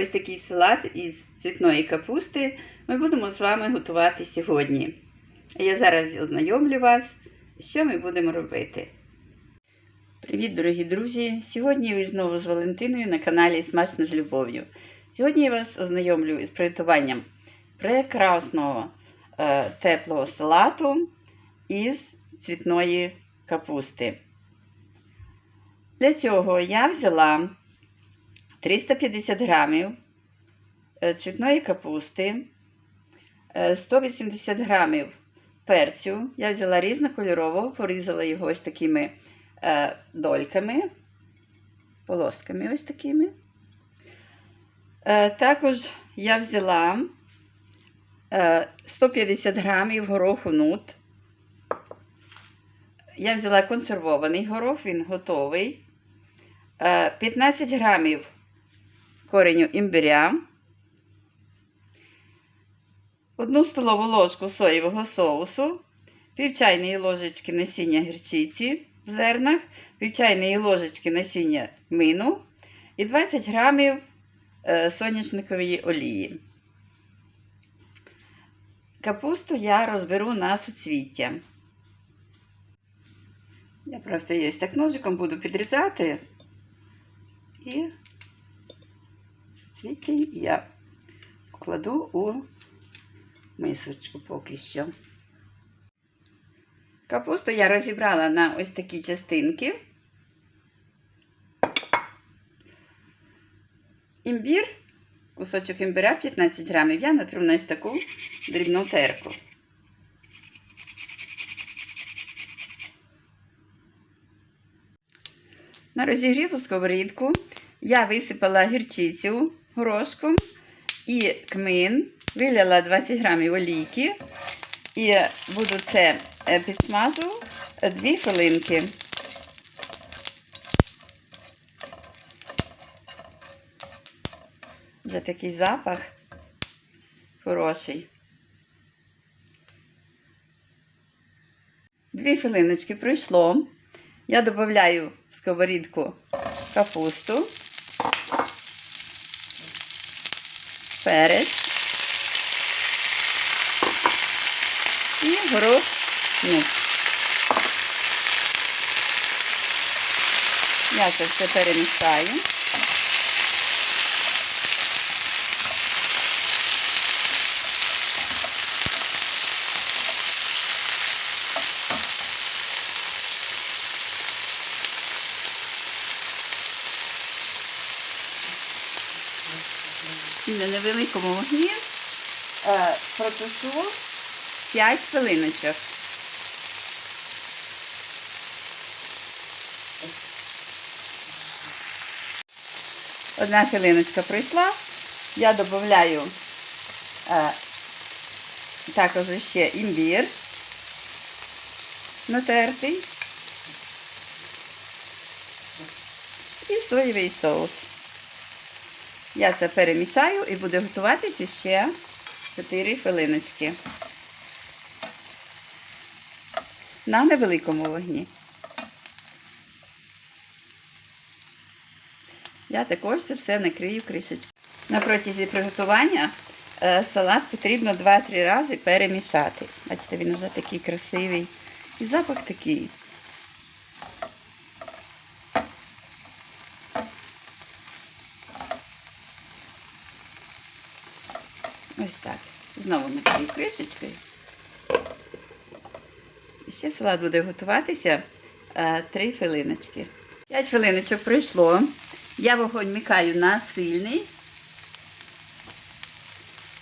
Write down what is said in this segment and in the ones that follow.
Ось такий салат із цвітної капусти ми будемо з вами готувати сьогодні. Я зараз ознайомлю вас, що ми будемо робити. Привіт, дорогі друзі! Сьогодні ви знову з Валентиною на каналі Смачно з любов'ю. Сьогодні я вас ознайомлю із приготуванням прекрасного е, теплого салату із цвітної капусти. Для цього я взяла 350 грамів е, цвітної капусти, е, 180 грамів перцю. Я взяла різнокольорового, порізала його ось такими е, дольками, полосками ось такими. Е, Також я взяла е, 150 грамів гороху нут. Я взяла консервований горох, він готовий. Е, 15 грамів кореню імбиря, одну столову ложку соєвого соусу, пів чайної ложечки насіння гірчиці в зернах, пів чайної ложечки насіння мину і 20 грамів е, соняшникової олії. Капусту я розберу на суцвіття. Я просто її так ножиком буду підрізати і суцвіття я кладу у мисочку поки що. Капусту я розібрала на ось такі частинки. Імбір, кусочок імбиря 15 грамів, я натру на ось таку дрібну терку. На розігріту сковорідку я висипала гірчицю горошком і кмин, виляла 20 грамів олійки і буду це е, підсмажу 2 хвилинки. Вже такий запах хороший. Дві хвилиночки пройшло. Я додаю в сковорідку капусту, перець і горох нут. Я все перемішаю. І на невеликому вогні е, протушу 5 хвилиночок. Одна хвилиночка пройшла. Я додаю е, також ще імбір натертий і соєвий соус. Я це перемішаю і буде готуватися ще 4 хвилиночки. На невеликому вогні. Я також це все накрию кришечкою. На протязі приготування е, салат потрібно 2-3 рази перемішати. Бачите, він вже такий красивий. І запах такий. Ось так. Знову накрию кришечкою. І ще салат буде готуватися 3 хвилиночки. 5 хвилиночок пройшло. Я вогонь микаю на сильний.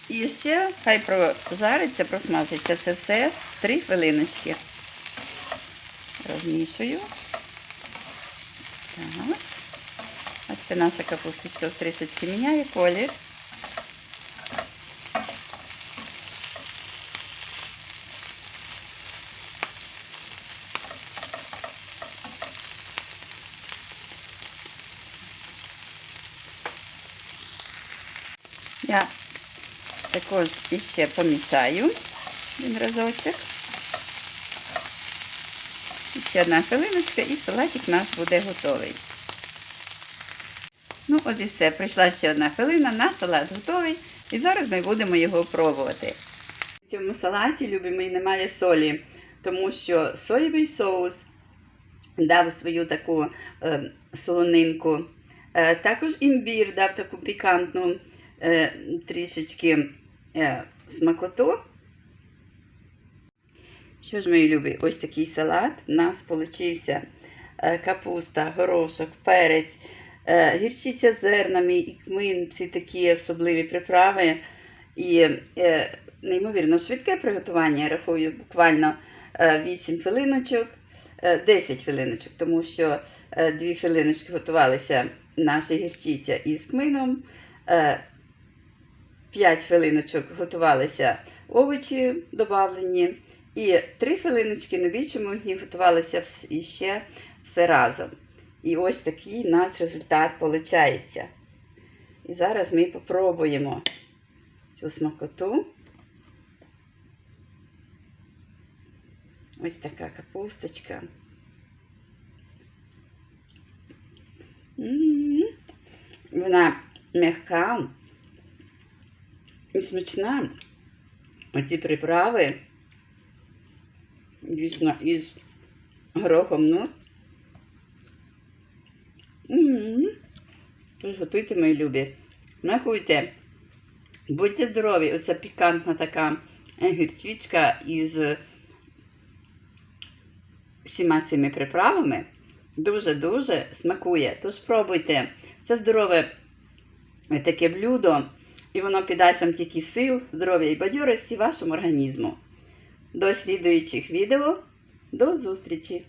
І ще хай прожариться, просмажиться це все 3 хвилиночки. Розмішую. Так. Бачите, наша капусточка трішечки міняє колір. Я також іще помішаю один разочок. Ще одна хвилиночка і салатик наш буде готовий. Ну от і все. Прийшла ще одна хвилина, наш салат готовий. І зараз ми будемо його пробувати. В цьому салаті, любі мої, немає солі, тому що соєвий соус дав свою таку е, солонинку. Е, також імбір дав таку пікантну е, трішечки е, смакоту. Що ж, мої любі, ось такий салат. У нас получився е, капуста, горошок, перець, е, гірчиця з зернами і кмин, ці такі особливі приправи. І е, неймовірно швидке приготування, я рахую, буквально е, 8 хвилиночок, е, 10 хвилиночок, тому що е, 2 хвилиночки готувалися наша гірчиця із кмином. Е, 5 хвилиночок готувалися овочі додавлені, і 3 хвилиночки на більшому вогні готувалися іще все разом. І ось такий у нас результат виходить. І зараз ми попробуємо цю смакоту. Ось така капусточка. Вона м'яка і смачна. Оці приправи, дійсно, із горохом нут. М. Тож готуйте, мої любі. Смакуйте. Будьте здорові! Оця пікантна така гірчичка із всіма цими приправами дуже-дуже смакує. Тож пробуйте. Це здорове е, таке блюдо, і воно піддасть вам тільки сил, здоров'я і бадьорості вашому організму. До слідуючих відео. До зустрічі!